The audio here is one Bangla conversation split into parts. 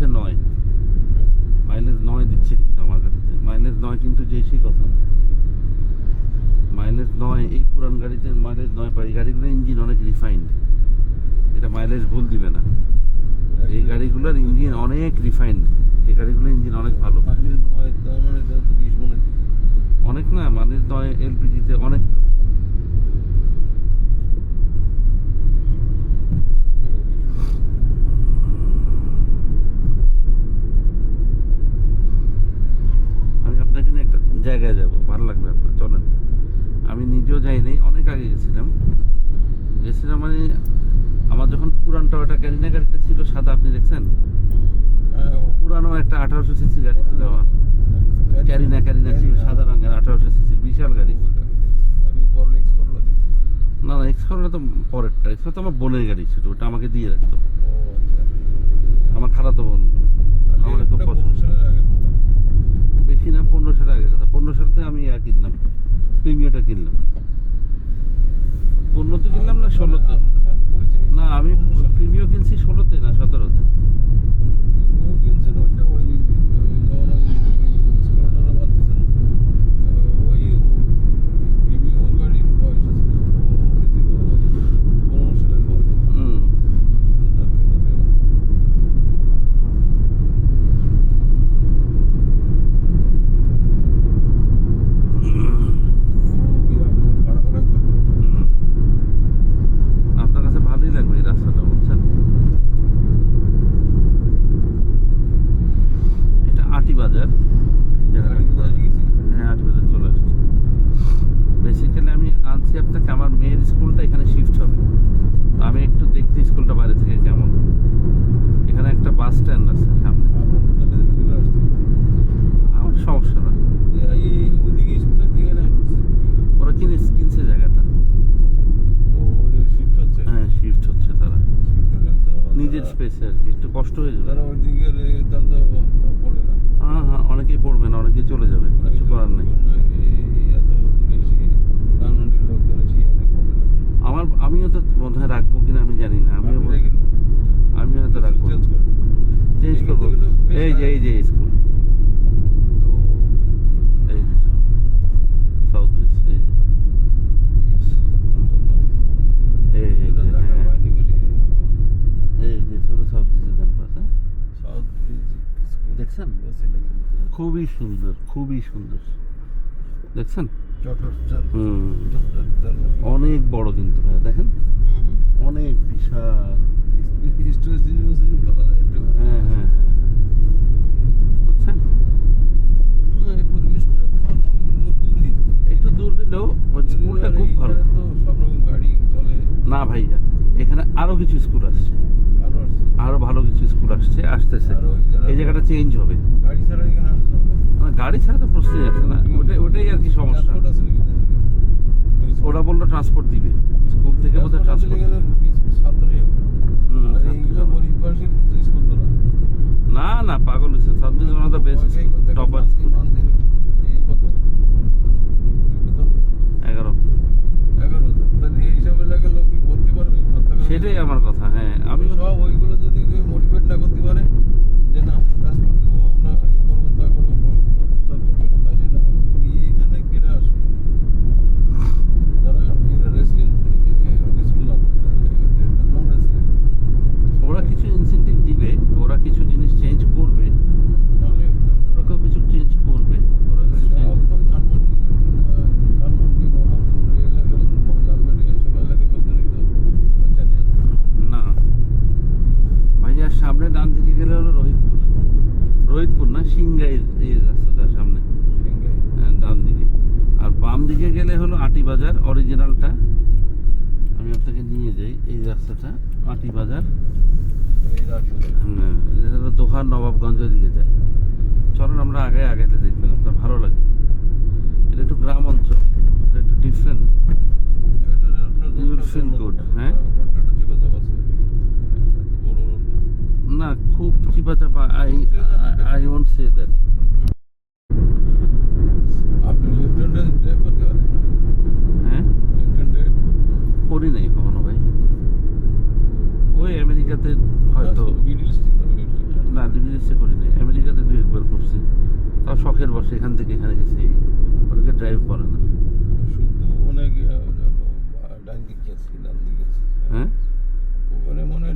দিচ্ছে নয়। মাইলেজ নয় দিচ্ছে কিন্তু আমার গাড়িতে মাইলেজ নয় কিন্তু যে সেই কথা না। মাইলেজ নয় এই পুরান গাড়িতে মাইলেজ নয় পাই গাড়িগুলো ইঞ্জিন অনেক রিফাইন্ড এটা মাইলেজ ভুল দিবে না। এই গাড়িগুলোর ইঞ্জিন অনেক রিফাইন্ড এই গাড়িগুলোর ইঞ্জিন অনেক ভালো। অনেক না মাইলেজ নয় এলপিজিতে অনেক দেখছেন? পুরানো একটা আঠারোশো সিসি গাড়ি ছিল আমার। ক্যারিনা ক্যারিনা ছিল সাদা রঙের আঠারোশো সিসি বিশাল গাড়ি। না না এক্স করলে তো পরেরটা। এক্স তো আমার বোনের গাড়ি ছিল ওটা আমাকে দিয়ে রাখতো। আমার খারাপ তো বোন আমার খুব পছন্দ। বেশি না পনেরো সালের আগে কথা। পনেরো সালতে আমি ইয়া কিনলাম প্রিমিয়টা কিনলাম। পনেরোতে কিনলাম না ষোলোতে সুন্দর খুবই সুন্দর। দেখছেন? অনেক বড় কিন্তু ভাই দেখেন? অনেক বিশাল। হ্যাঁ হ্যাঁ, হ্যাঁ, হ্যাঁ। না ভাইয়া এখানে আরও কিছু স্কুল আসছে। আরও ভালো কিছু স্কুল আসছে আসতেছে। এই জায়গাটা চেঞ্জ হবে। গাড়ি গাড়ি ছাড়া তো প্রশ্নই আসে না। ওটাই ওটাই আর কি সমস্যা। ওরা বলল ট্রান্সপোর্ট দিবে। স্কুল থেকে বোধহয় ট্রান্সপোর্ট Üniversitesi'nde Adli Bazar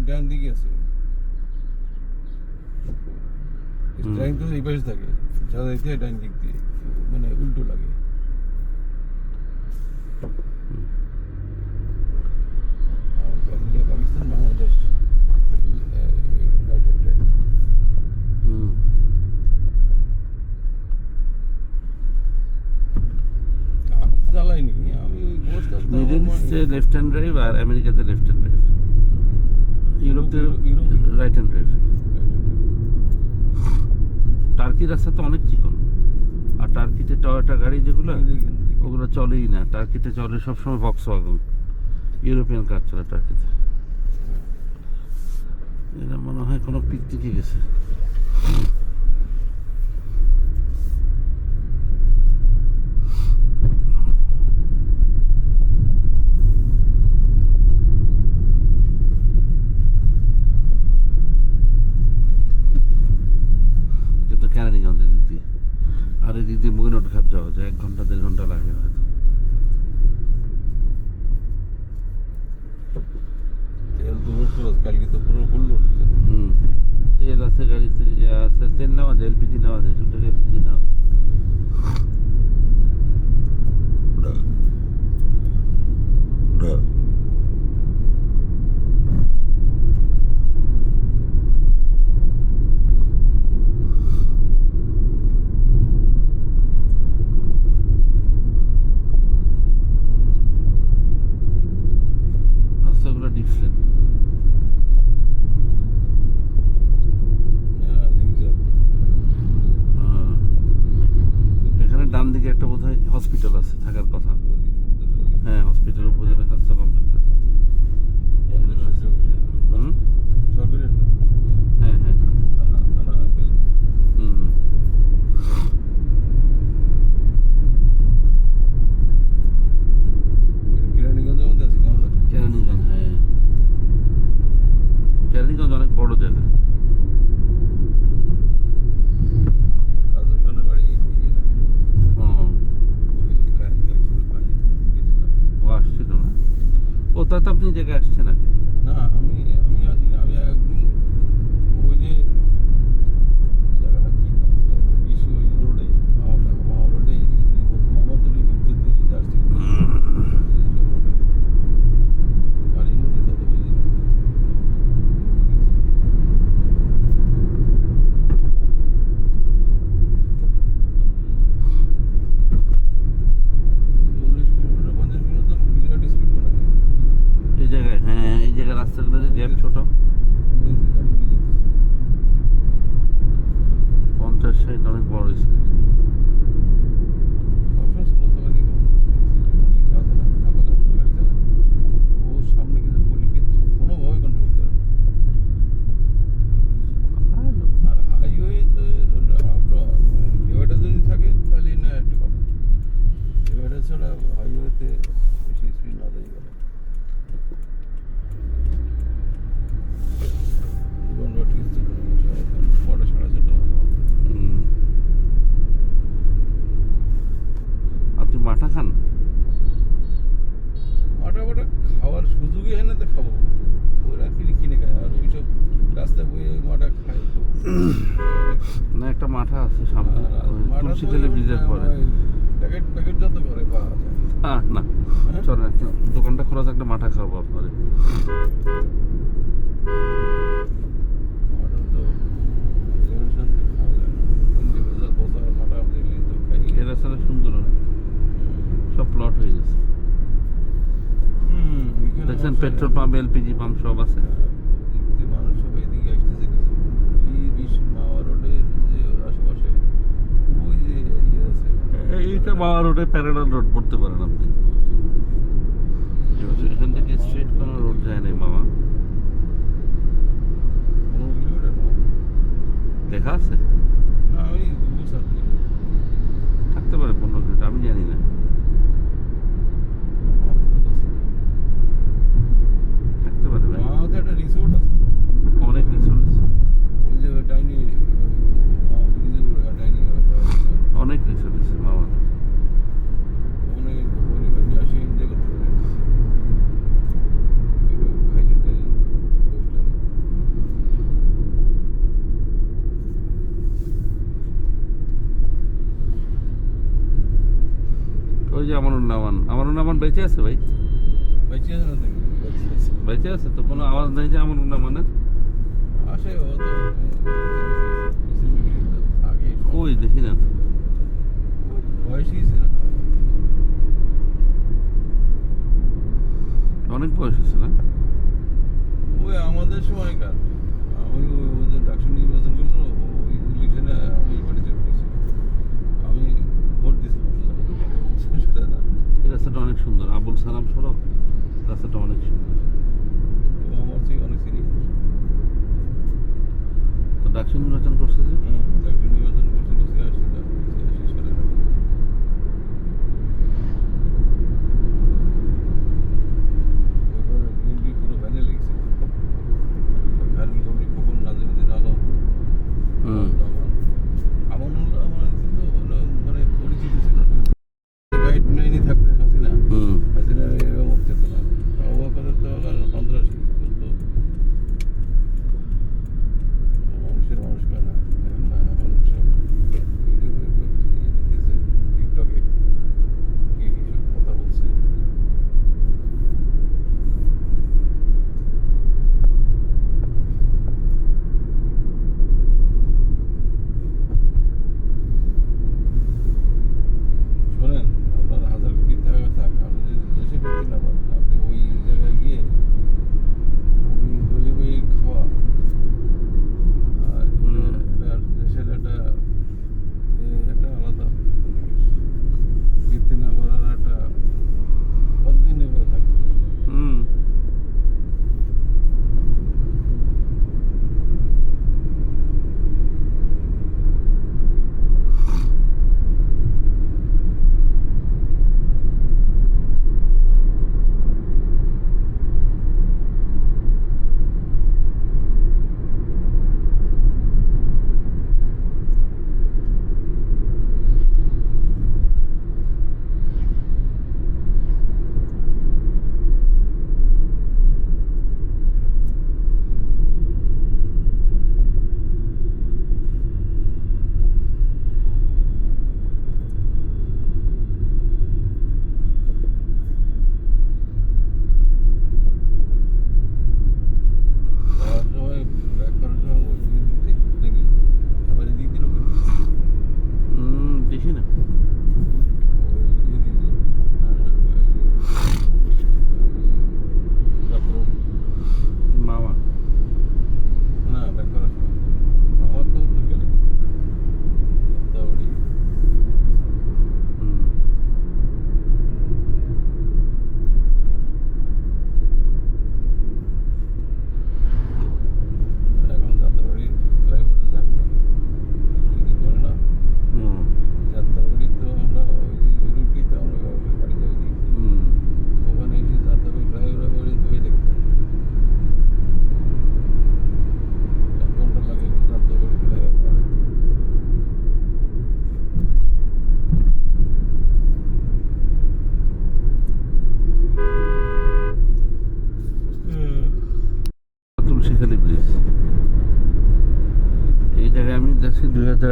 ডান দিকে আছে ডান তো এই পাশে থাকে সাদা দিতে ডান দিক দিয়ে মানে উল্টো লাগে Pakistan Bangladesh middle left hand drive আর আমেরিকাতে লেফট হ্যান্ড you টার্কি রাস্তা তো অনেক চিকন। আর টার্কিতে টয়টা গাড়ি যেগুলো ওগুলো চলেই না। টার্কিতে চলে সবসময় বক্স ওয়াগন ইউরোপিয়ান কার চলে টার্কিতে। এরা মনে হয় কোনো পিকনিকে গেছে। দিক দিয়ে ঘাট যাওয়া যায় এক ঘণ্টা দেড় ঘণ্টা লাগে হয়তো। তেল দুপুর কালকে তো পুরো ফুল হুম। তেল আছে গাড়িতে আছে তেল নেওয়া যায় এলপিজি নেওয়া যায় শুধু এলপিজি নেওয়া না চলেন একটা দোকানটা খোলা একটা মাঠা খাব আপনারে। এরা সুন্দর সব প্লট হয়ে গেছে। দেখছেন পেট্রোল পাম্প এলপিজি পাম্প সব আছে। বা রোডে প্যারালাল রোড পড়তে পারেন আপনি। বেঁচে আছে ভাই বেঁচে আছে তো কোনো আওয়াজ নাই যে আমার না মানে আসে ও তো ওই দেখি না অনেক বয়স আছে না ওই আমাদের সময়কার ওই ওদের ডাকসু নির্বাচন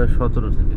সতেরো থেকে।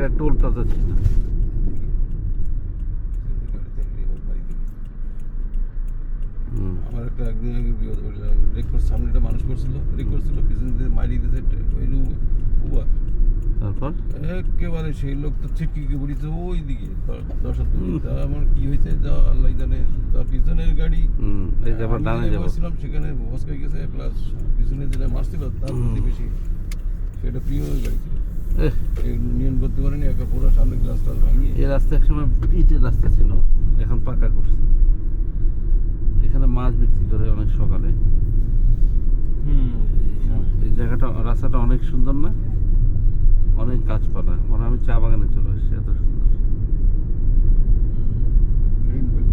একটা টোল প্লাজা ছিল। গাড়ি থাকলে এবার বাড়ি দেবে হুম। আমার একটা একদিন আগে রেকর্ড সামনে একটা মানুষ করছিল রেকর্ড ছিল পিছন দিয়ে মারি দিতে ওই তারপর? একেবারে সেই লোক তো ছিটকিকে পড়িছে ওই দিকে তা আমার কি হয়েছে? যা আল্লাহ জানে তার পিছনের গাড়ি। বসছিলাম সেখানে ভস্কাই গেছে প্লাস পিছনে যেটা মারছিল তার প্রতিবেশী সেটা প্রিয় গাড়ি ছিল এহ, সে নিয়ন করতে পারেনি একা পুরো সামনে রাস্তা ভাঙিয়ে। এই রাস্তা একসময় ইটের রাস্তা ছিল এখন পাকা করছে। এখানে মাছ বিক্রি করে অনেক সকালে। হুম। এই জায়গাটা রাস্তাটা অনেক সুন্দর না? অনেক গাছপালা। মানে আমি চা বাগানে চলে এসেছি এত সুন্দর গ্রিন বেল্ট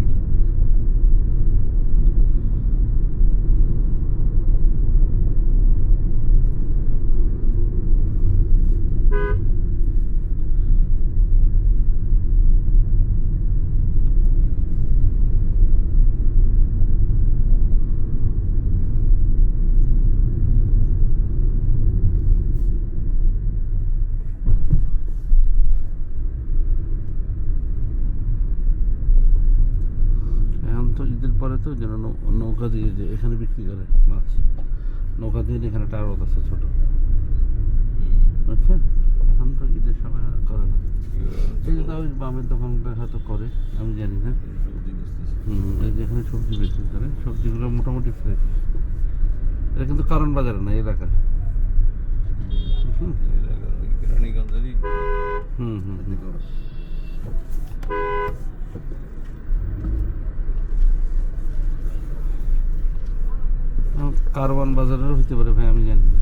এখন তো পরে তো যেন নৌ- নৌকা দিয়ে যে এখানে বিক্রি করে মাছ। নৌকা দিয়ে এখানে টার্গত আছে ছোট। বুঝছেন এখন তো ঈদের সময় আর করে না। এই যে ওই বামের দোকানটা হয়তো করে আমি জানি না। হুম, এই যে এখানে সবজি বিক্রি করে সবজিগুলো মোটামুটি ফ্রেশ এটা কিন্তু কারণ বাজারে না এই এলাকার। হুম হুম হুম। কারবান বাজারের হইতে পারে ভাই আমি জানি না।